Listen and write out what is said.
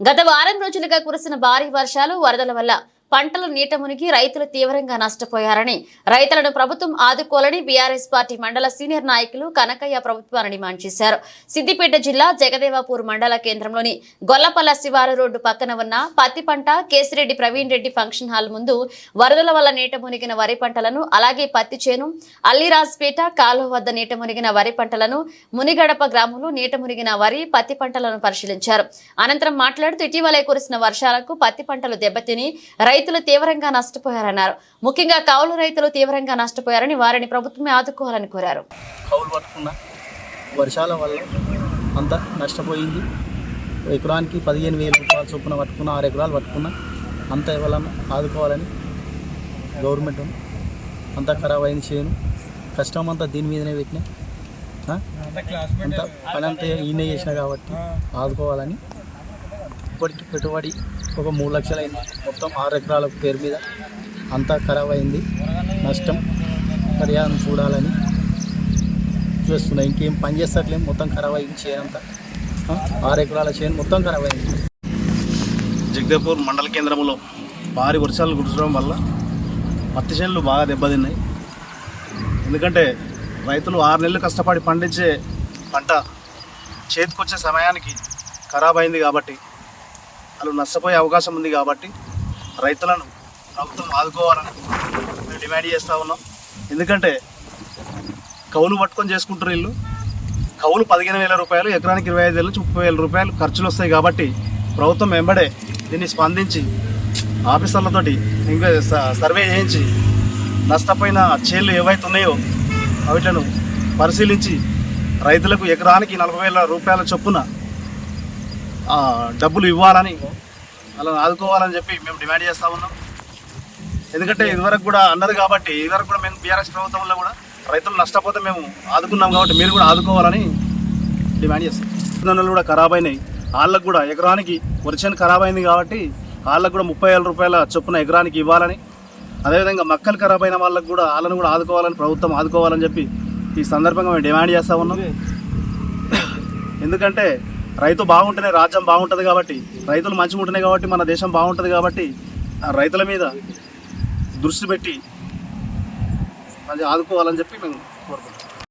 గత వారం రోజులుగా కురిసిన భారీ వర్షాలు వరదల వల్ల పంటలు నీట మునిగి రైతులు తీవ్రంగా నష్టపోయారని రైతులను ప్రభుత్వం ఆదుకోవాలని బీఆర్ఎస్ పార్టీ మండల సీనియర్ నాయకులు కనకయ్య ప్రభుత్వాన్ని డిమాండ్ చేశారు. సిద్దిపేట జిల్లా జగదేవాపూర్ మండల కేంద్రంలోని గొల్లపల్ల శివారు రోడ్డు పక్కన ఉన్న పత్తి పంట కేసిరెడ్డి ప్రవీణ్ రెడ్డి ఫంక్షన్ హాల్ ముందు వరదల వల్ల నీట మునిగిన వరి పంటలను అలాగే పత్తి చేను అల్లిరాజ్పేట కాలువ వద్ద నీట మునిగిన వరి పంటలను మునిగడప గ్రామంలో నీట మునిగిన వరి పత్తి పంటలను పరిశీలించారు. అనంతరం మాట్లాడుతూ ఇటీవలే కురిసిన వర్షాలకు పత్తి పంటలు దెబ్బతిని రైతు రైతులు తీవ్రంగా నష్టపోయారన్నారు. ముఖ్యంగా కౌలు రైతులు తీవ్రంగా నష్టపోయారని వారిని ప్రభుత్వమే ఆదుకోవాలని కోరారు. కౌలు పట్టుకున్న వర్షాల వల్ల అంతా నష్టపోయింది. ఎకరానికి పదిహేను వేల రూపాయలు చొప్పున పట్టుకున్న ఆరు ఎకరాలు పట్టుకున్న అంత ఎవరన్నా ఆదుకోవాలని గవర్నమెంట్ అంతా ఖరాబ్ అయింది చేయను కష్టం అంతా దీని మీదనే పెట్టినా? అంతా పని అంతా ఈయన చేసిన కాబట్టి ఆదుకోవాలని ఇప్పటికి పెట్టుబడి ఒక మూడు లక్షలు అయింది మొత్తం ఆరు ఎకరాల పేరు మీద అంతా ఖరాబ్ అయింది. నష్టం పరిహారం చూడాలని చూస్తున్నా. ఇంకేం పని చేస్తట్లేం. మొత్తం ఖరాబ్ అయింది చేను అంతా. ఆరు ఎకరాల చేను మొత్తం ఖరాబ్ అయింది. జగదేపూర్ మండల కేంద్రంలో భారీ వర్షాలు కురచడం వల్ల పత్తి చేనులు బాగా దెబ్బతిన్నాయి. ఎందుకంటే రైతులు ఆరు నెలలు కష్టపడి పండించే పంట చేతికొచ్చే సమయానికి ఖరాబ్ అయింది కాబట్టి వాళ్ళు నష్టపోయే అవకాశం ఉంది కాబట్టి రైతులను ప్రభుత్వం ఆదుకోవాలని మేము డిమాండ్ చేస్తూ ఉన్నాం. ఎందుకంటే కౌలు పట్టుకొని చేసుకుంటారు వీళ్ళు. కౌలు పదిహేను వేల రూపాయలు ఎకరానికి ఇరవై ఐదు వేల నుంచి ముప్పై వేల రూపాయలు ఖర్చులు వస్తాయి కాబట్టి ప్రభుత్వం వెంబడే దీన్ని స్పందించి ఆఫీసర్లతోటి ఇంకా స- సర్వే చేయించి నష్టపోయిన చేళ్ళు ఏవైతే ఉన్నాయో వాటిలను పరిశీలించి రైతులకు ఎకరానికి నలభై వేల రూపాయల చొప్పున డబ్బులు ఇవ్వాలని వాళ్ళని ఆదుకోవాలని చెప్పి మేము డిమాండ్ చేస్తూ ఉన్నాం. ఎందుకంటే ఇదివరకు కూడా అన్నది కాబట్టి ఇదివరకు కూడా మేము బీఆర్ఎస్ ప్రభుత్వంలో కూడా రైతులు నష్టపోతే మేము ఆదుకున్నాం కాబట్టి మీరు కూడా ఆదుకోవాలని డిమాండ్ చేస్తాం. కూడా ఖరాబ్ అయినాయి వాళ్ళకు కూడా ఎకరానికి వరిచేను ఖరాబ్ అయింది కాబట్టి వాళ్ళకు కూడా ముప్పై వేల రూపాయల చొప్పున ఎకరానికి ఇవ్వాలని అదేవిధంగా మక్కలు ఖరాబ్ అయిన వాళ్ళకు కూడా వాళ్ళని కూడా ఆదుకోవాలని ప్రభుత్వం ఆదుకోవాలని చెప్పి ఈ సందర్భంగా మేము డిమాండ్ చేస్తూ ఉన్నాం. ఎందుకంటే రైతు బాగుంటేనే రాజ్యం బాగుంటుంది కాబట్టి రైతులు మంచిగా ఉంటేనే కాబట్టి మన దేశం బాగుంటుంది కాబట్టి ఆ రైతుల మీద దృష్టి పెట్టి మంచిగా ఆదుకోవాలని చెప్పి మేము